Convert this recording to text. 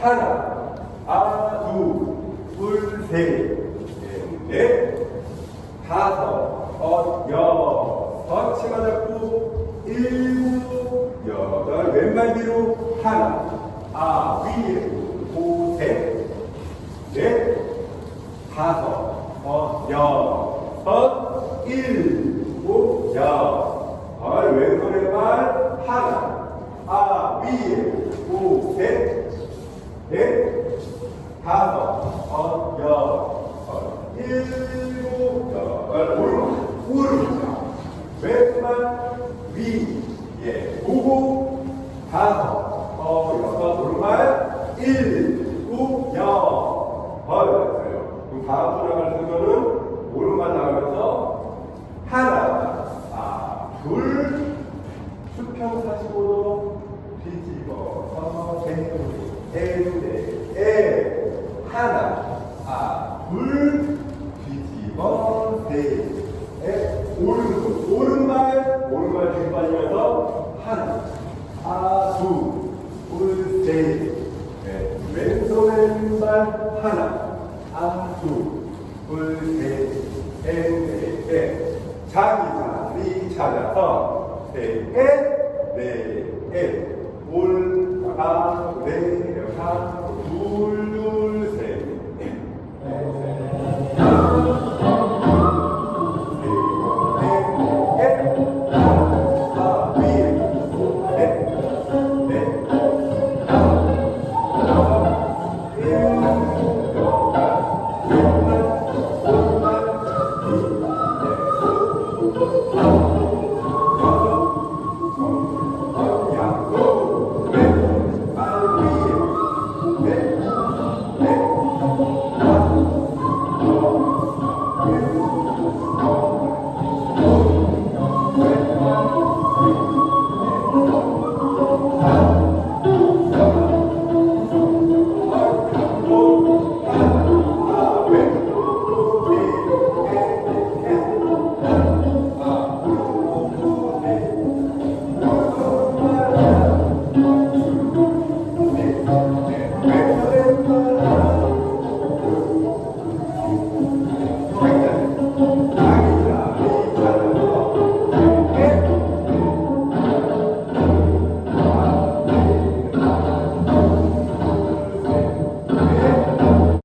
하나, 아, 두, 둘, 셋, 넷, 다섯, 여섯, 치마 잡고, 일곱, 여덟, 왼발 뒤로 하나, 아, 위에, 오, 셋, 넷, 다섯, 여섯, 일곱, 여덟, 왼손에 발 하나, 아, 위에, 넷, 다섯, 어, 여섯, 일곱, 여덟, 오른쪽, 오른쪽, 왼발 위에, 오고, 다섯, 어, 여섯, 오른발, 일곱, 여덟, 됐어요. 그럼 다음 주 나갈 순서는 오른발 나가면서 하나, 아, 둘, 수평 45도 뒤집어서 셋, 넷, 하나, 아, 둘, 뒤집어, 셋, 넷, 오른손, 오른발, 오른발 뒤로 빠지면서 하나, 아, 둘, 둘, 셋, 넷, 왼손 왼발 하나, 아, 둘, 둘, 셋, 넷, 넷, 넷. 자기 자리 찾아서 셋, 넷, 넷, 넷. 올라가 내려가 둘, 둘, Música